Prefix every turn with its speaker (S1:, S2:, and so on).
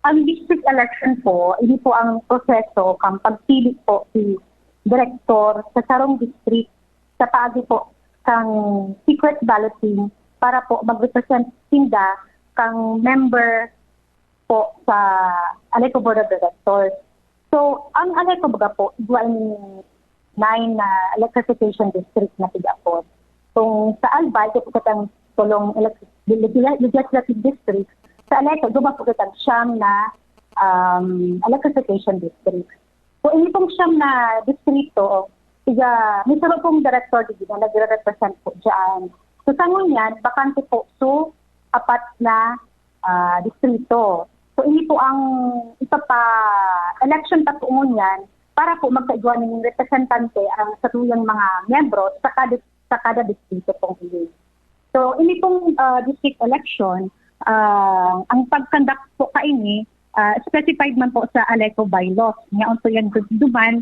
S1: ang district election po, ini po ang proseso kang pagpili po si direktor sa sarong district sa paagi po kang secret balloting para po mag-represent sinda kang member po sa Aleco Board of Directors. So, ang Aleco baga po, igual nine na electrification district na tiga po. Kung sa Albay, ito po katang tulong legislative district, sa Aleco, guma po katang siyam na um, electrification district. So, ini pong siyam na distrito, tiga, may sarap pong director di na nagre-represent po dyan. So, sa ngunyan, bakante po so apat na ah, distrito. So, ini po ang ipapa election pa po ngunyan para po magkaigwa ng representante ang satuyang mga membro sa kada, sa kada distrito pong ini. So, ini pong ah, district election, ah, ang pag-conduct po kaini, ah, specified man po sa Aleco bylaws. Nga unto yan duman